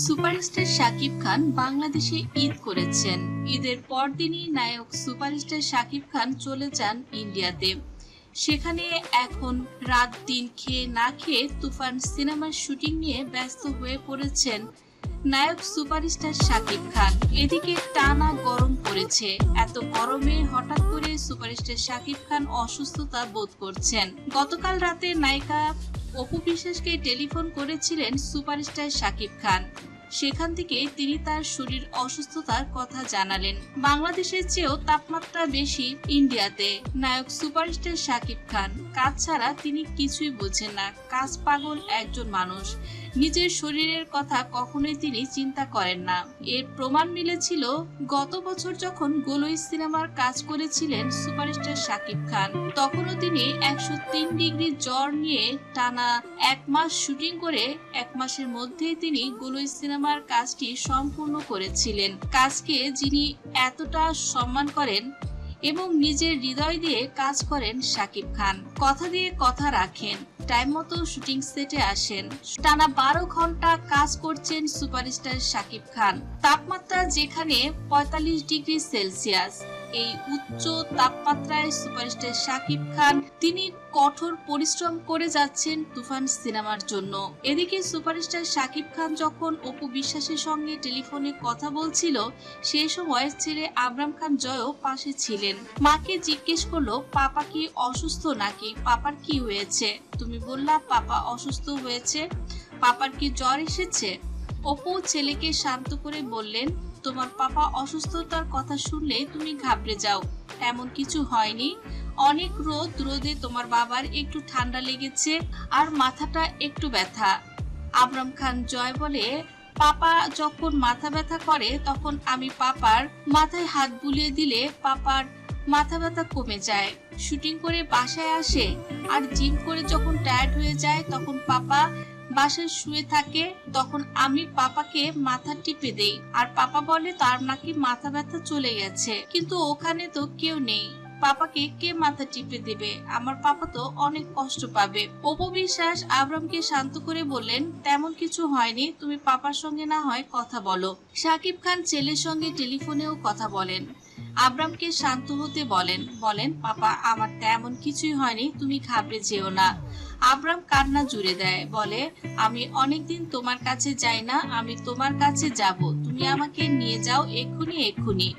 Superstar Shakib Khan বাংলাদেশে ঈদ করেছেন। ঈদের পরদিনই নায়ক সুপারস্টার শাকিব খান চলে যান ইন্ডিয়াতে। সেখানে এখন রাত দিন খেয়ে না খেয়ে তুফান সিনেমার শুটিং নিয়ে ব্যস্ত হয়ে পড়েছেন নায়ক সুপারস্টার শাকিব খান। এদিকে টানা গরম পড়েছে। এত গরমে হঠাৎ করে সুপারস্টার শাকিব খান অসুস্থতা বোধ করছেন। গতকাল রাতে নায়িকা অপু বিশ্বাসকে টেলিফোন করেছিলেন সুপারস্টার শাকিব খান। সেখান থেকে তিনি তার শরীর অসুস্থতার কথা জানালেন। বাংলাদেশের চেয়েও তাপমাত্রা বেশি ইন্ডিয়াতে। নায়ক সুপারস্টার শাকিব খান, কাজ ছাড়া তিনি কিছুই বোঝেন না। কাজ পাগল একজন মানুষ। নিজের শরীরের কথা কখনোই তিনি চিন্তা করেন না। এর প্রমাণ মিলেছিল গত বছর যখন গোলই সিনেমার কাজ করেছিলেন সুপারস্টার শাকিব খান। তখনও তিনি একশো তিন ডিগ্রি জ্বর নিয়ে টানা এক মাস শুটিং করে এক মাসের মধ্যেই তিনি গোলই সিনেমার কাজটি সম্পূর্ণ করেছিলেন। কাজকে যিনি এতটা সম্মান করেন এবং নিজের হৃদয় দিয়ে কাজ করেন শাকিব খান। কথা দিয়ে কথা রাখেন, টাইম মতো শুটিং সেটে আসেন। টানা বারো ঘণ্টা কাজ করছেন সুপারস্টার শাকিব খান। তাপমাত্রা যেখানে পঁয়তাল্লিশ ডিগ্রি সেলসিয়াস। এই উচ্চ তাপমাত্রায় সুপারস্টার শাকিব খান তিনি কঠোর পরিশ্রম করে যাচ্ছেন তুফান সিনেমার জন্য। এদিকে সুপারস্টার শাকিব খান যখন অপু বিশ্বাসের সঙ্গে টেলিফোনে কথা বলছিল সেই সময় ছেলে আবরাম খান জয়ও পাশে ছিলেন। মাকে জিজ্ঞেস করল, পাপা কি অসুস্থ নাকি? পাপার কি হয়েছে? তুমি বললা, পাপা অসুস্থ হয়েছে। পাপার কি জ্বর এসেছে? অপু ছেলেকে শান্ত করে বললেন তোমার পাপা অসুস্থতার কথা শুনলে তুমি ঘাবড়ে যাও। এমন কিছু হয়নি। অনেক রোদ, রোদে তোমার বাবার একটু ঠান্ডা লেগেছে আর মাথাটা একটু ব্যথা। আবরাম খান জয় বলে, পাপা যখন মাথা ব্যথা করে, তখন আমি পাপার মাথায় হাত বুলিয়ে দিলে পাপার মাথা ব্যথা কমে যায়। শুটিং করে বাসায় আসে আর জিম করে যখন টায়ার্ড হয়ে যায়, তখন পাপা বাসায় শুয়ে থাকে, তখন আমি পাপাকে মাথা টিপে দেই। আর পাপা বলে তার নাকি মাথা ব্যথা চলে গেছে। কিন্তু ওখানে তো কেউ নেই। পাপাকে কে মাথা টিপে দেবে? আমার পাপা তো অনেক কষ্ট পাবে। অপবিশ্বাস আবরামকে শান্ত করে বললেন, তেমন কিছু হয়নি, তুমি পাপার সঙ্গে না হয় কথা বলো। সাকিব খান ছেলের সঙ্গে টেলিফোনেও কথা বলেন। আবরামকে শান্ত হতে বলেন বলেন, পাপা, আমার তেমন কিছুই হয়নি, তুমি ঘাবড়ে যেও না। আব্রাম কান্না জুড়ে দেয়, বলে, আমি অনেকদিন তোমার কাছে যাই না, আমি তোমার কাছে যাব। তুমি আমাকে নিয়ে যাও এক্ষুনি এক্ষুনি।